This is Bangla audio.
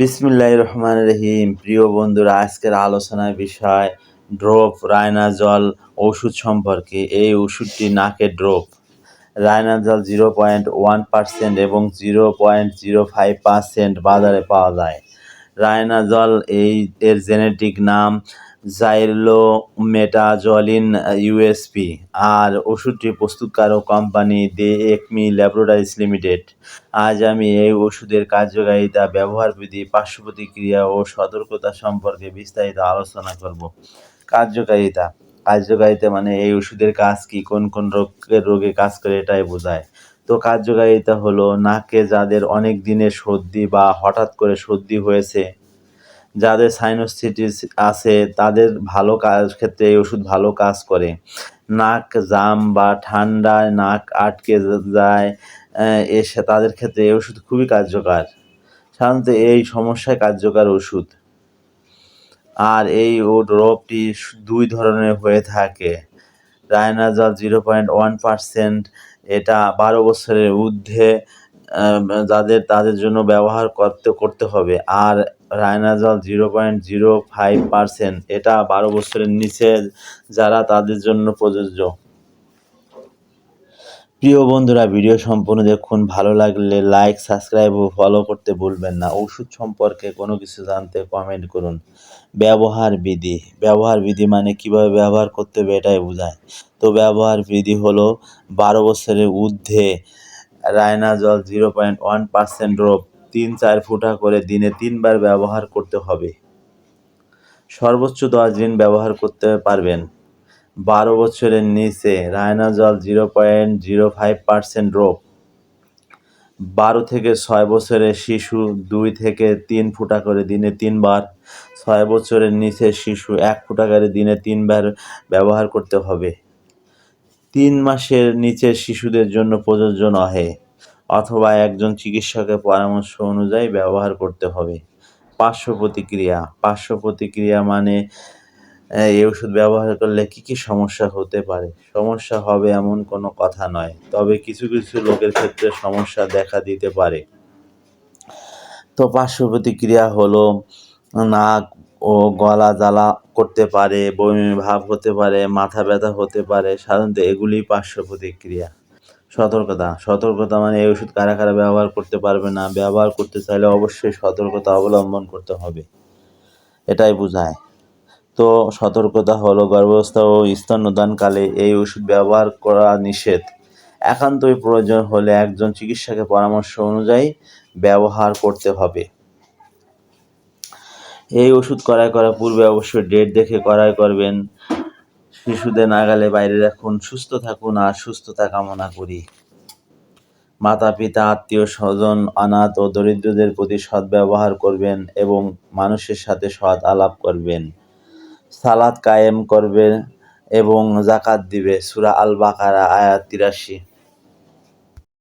বিসমিল্লাহ রহমান রহিম। প্রিয় বন্ধুরা, আজকের আলোচনার বিষয় ড্রপ রায়নাজল ওষুধ সম্পর্কে। এই ওষুধটি নাকের drop. Rhinazal zero point one percent এবং zero point zero five percent বাজারে পাওয়া যায়। রায়না জল এই, এর জেনেটিক নাম জাইলো মেটাজলিন, ইউএসপি আর ওষুধটি প্রস্তুতকারক company the Acme laboratories limited. আজ আমি এই ওষুধের কার্যকারিতা, ব্যবহার বিধি পার্শ্ব প্রতিক্রিয়া ও সতর্কতা সম্পর্কে বিস্তারিত আলোচনা করব। কার্যকারিতা। কার্যকারিতা মানে এই ওষুধের কাজ কি, কোন কোন রোগের রোগে কাজ করে এটাই বোঝায়। তো কার্যকারিতা হলো, নাকে যাদের অনেক দিনের সর্দি বা হঠাৎ করে সর্দি হয়েছে যাদের সাইনোসিটিস আছে, তাদের ভালো কাজ ক্ষেত্রে এই ওষুধ ভালো কাজ করে। নাক জাম বা ঠান্ডায় নাক আটকে যায় এসে, তাদের ক্ষেত্রে এই ওষুধ খুবই কার্যকর। সাধারণত এই সমস্যায় কার্যকর ওষুধ। আর এই রোগটি দুই ধরনের হয়ে থাকে। Rhinazal zero point one percent এটা বারো বছরের ঊর্ধ্বে যাদের, তাদের জন্য ব্যবহার করতে করতে হবে। আর Rhinazal zero point zero five percent, এটা বারো বছরের নিচে যারা, তাদের জন্য প্রযোজ্য। প্রিয় বন্ধুরা, ভিডিও সম্পূর্ণ দেখুন। ভালো লাগলে লাইক সাবস্ক্রাইব ও ফলো করতে ভুলবেন না। ওষুধ সম্পর্কে কোনো কিছু জানতে কমেন্ট করুন। ব্যবহার বিধি। ব্যবহার বিধি মানে কীভাবে ব্যবহার করতে হবে এটাই বোঝায়। তো ব্যবহার বিধি হলো, বারো বছরের ঊর্ধ্বে Rhinazal zero point one percent drop তিন চার ফুটা করে দিনে তিনবার ব্যবহার করতে হবে। সর্বোচ্চ দশ দিন ব্যবহার করতে পারবেন। বারো বছরের নিচে Rhinazal zero point zero five percent drop বারো থেকে ছয় বছরের শিশু দুই থেকে তিন ফুটা করে দিনে তিনবার। ছয় বছরের নিচে শিশু এক ফুটা করে দিনে তিনবার ব্যবহার করতে হবে। তিন মাসের নিচের শিশুদের জন্য প্রযোজ্য নহে, অথবা একজন চিকিৎসকের পরামর্শ অনুযায়ী ব্যবহার করতে হবে। পার্শ্ব প্রতিক্রিয়া। পার্শ্ব প্রতিক্রিয়া মানে এই ওষুধ ব্যবহার করলে কী কী সমস্যা হতে পারে? সমস্যা হবে এমন কোনো কথা নয়, তবে কিছু কিছু লোকের ক্ষেত্রে সমস্যা দেখা দিতে পারে। তো পার্শ্ব প্রতিক্রিয়া হলো, নাক ও গলা জ্বালা করতে পারে, বমি ভাব হতে পারে, মাথা ব্যথা হতে পারে, সাধারণত এগুলি পার্শ্ব প্রতিক্রিয়া। সতর্কতা সতর্কতা মানে এই ওষুধ কারা কারা ব্যবহার করতে পারবে না, ব্যবহার করতে চাইলে অবশ্যই সতর্কতা অবলম্বন করতে হবে, এটাই বোঝায়। তো সতর্কতা হলো গর্ভাবস্থা ও স্তন্যদানকালে এই ওষুধ ব্যবহার করা নিষেধ। একান্তই প্রয়োজন হলে একজন চিকিৎসকের পরামর্শ অনুযায়ী ব্যবহার করতে হবে। এই ওষুধ ক্রয় করার পূর্বে অবশ্যই ডেট দেখে ক্রয় করবেন। শিশুদের নাগালে বাইরে রাখুন, সুস্থ থাকুন আর সুস্থতা কামনা করি। মাতা পিতা, আত্মীয় স্বজন, অনাথ ও দরিদ্রদের প্রতি সৎ ব্যবহার করবেন এবং মানুষের সাথে সৎ আলাপ করবেন। সালাদ কায়েম করবে এবং জাকাত দিবে। সুরা আল বাকারা আয়াত তিরাশি।